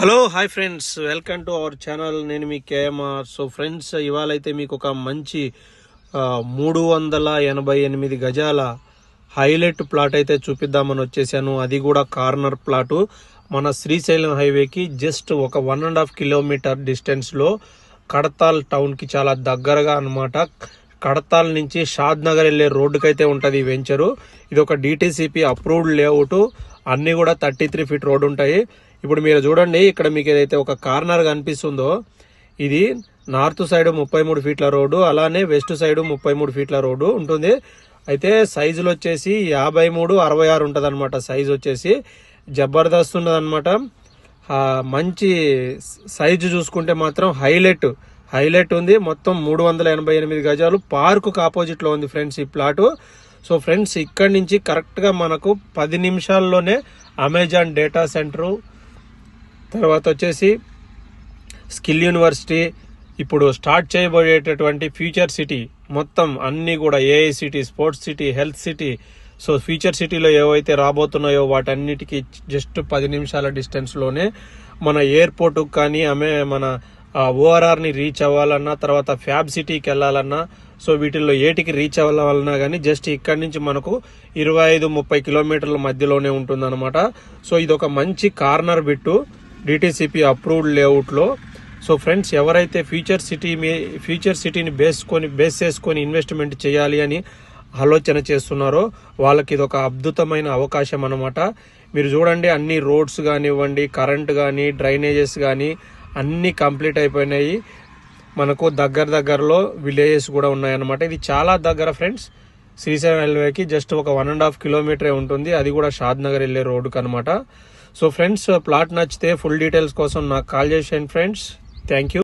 Hello hi friends welcome to our channel నేను మీ KMR so friends ఇవాళ అయితే మీకు ఒక మంచి మూడు వందల ఎనభై ఎనిమిది గజాల హైలైట్ ప్లాట్ అయితే చూపిద్దామని వచ్చేసాను. అది కూడా కార్నర్ ప్లాటు. మన శ్రీశైలం హైవేకి జస్ట్ ఒక వన్ అండ్ హాఫ్ కిలోమీటర్ డిస్టెన్స్లో కడతాల్ టౌన్కి చాలా దగ్గరగా అనమాట కడతాల్ నుంచి షాద్ నగర్ వెళ్ళే రోడ్డుకైతే ఉంటుంది ఈ వెంచరు. ఇది ఒక డిటీసీపీ అప్రూవ్డ్ లేఅవుట్ అన్నీ కూడా థర్టీ త్రీ ఫీట్ రోడ్ ఉంటాయి. ఇప్పుడు మీరు చూడండి ఇక్కడ మీకు ఏదైతే ఒక కార్నర్ కనిపిస్తుందో ఇది నార్త్ సైడ్ ముప్పై మూడు ఫీట్ల రోడ్డు అలానే వెస్ట్ సైడ్ ముప్పై మూడు ఫీట్ల రోడ్డు ఉంటుంది. అయితే సైజులు వచ్చేసి యాభై మూడు అరవై ఆరు ఉంటుంది అనమాట సైజు వచ్చేసి. జబర్దస్త్ ఉన్నది అనమాట మంచి సైజు చూసుకుంటే మాత్రం హైలైట్ హైలైట్ ఉంది. మొత్తం మూడు వందల ఎనభై ఎనిమిది గజాలు పార్కుకు ఆపోజిట్లో ఉంది ఫ్రెండ్స్ ఈ ప్లాటు. సో ఫ్రెండ్స్ ఇక్కడి నుంచి కరెక్ట్గా మనకు పది నిమిషాల్లోనే అమెజాన్ డేటా సెంటరు తర్వాత వచ్చేసి స్కిల్ యూనివర్సిటీ ఇప్పుడు స్టార్ట్ చేయబోయేటటువంటి ఫ్యూచర్ సిటీ మొత్తం అన్నీ కూడా AI city sports city health city. So future సిటీలో ఏవైతే రాబోతున్నాయో వాటన్నిటికీ జస్ట్ పది నిమిషాల డిస్టెన్స్లోనే మన ఎయిర్పోర్ట్ కానీ ఆమె మన ఓఆర్ఆర్ని రీచ్ అవ్వాలన్నా తర్వాత ఫ్యాబ్ సిటీకి వెళ్ళాలన్నా సో వీటిల్లో ఏటికి రీచ్ అవ్వాలన్నా కానీ జస్ట్ ఇక్కడి నుంచి మనకు ఇరవై ఐదు ముప్పై కిలోమీటర్ల మధ్యలోనే ఉంటుందన్నమాట. సో ఇది ఒక మంచి కార్నర్ బిట్టు. డిటిసిపి అప్రూవ్డ్ లేఅవుట్లో సో ఫ్రెండ్స్ ఎవరైతే ఫ్యూచర్ సిటీ మీ ఫ్యూచర్ సిటీని బేస్కొని బేస్ చేసుకొని ఇన్వెస్ట్మెంట్ చేయాలి అని ఆలోచన చేస్తున్నారో వాళ్ళకి ఇది ఒక అద్భుతమైన అవకాశం అనమాట మీరు చూడండి అన్ని రోడ్స్ కానివ్వండి కరెంట్ కానీ డ్రైనేజెస్ కానీ అన్నీ కంప్లీట్ అయిపోయినాయి. మనకు దగ్గర దగ్గరలో విలేజెస్ కూడా ఉన్నాయన్నమాట. ఇది చాలా దగ్గర ఫ్రెండ్స్ శ్రీశైలం రైల్వేకి జస్ట్ ఒక వన్ అండ్ హాఫ్ కిలోమీటరే ఉంటుంది. అది కూడా షాద్ నగర్ వెళ్ళే రోడ్డుకి అనమాట సో ఫ్రెండ్స్ ప్లాట్ నచ్చితే ఫుల్ డీటెయిల్స్ కోసం నాకు కాల్ చేసేయండి ఫ్రెండ్స్ థ్యాంక్ యూ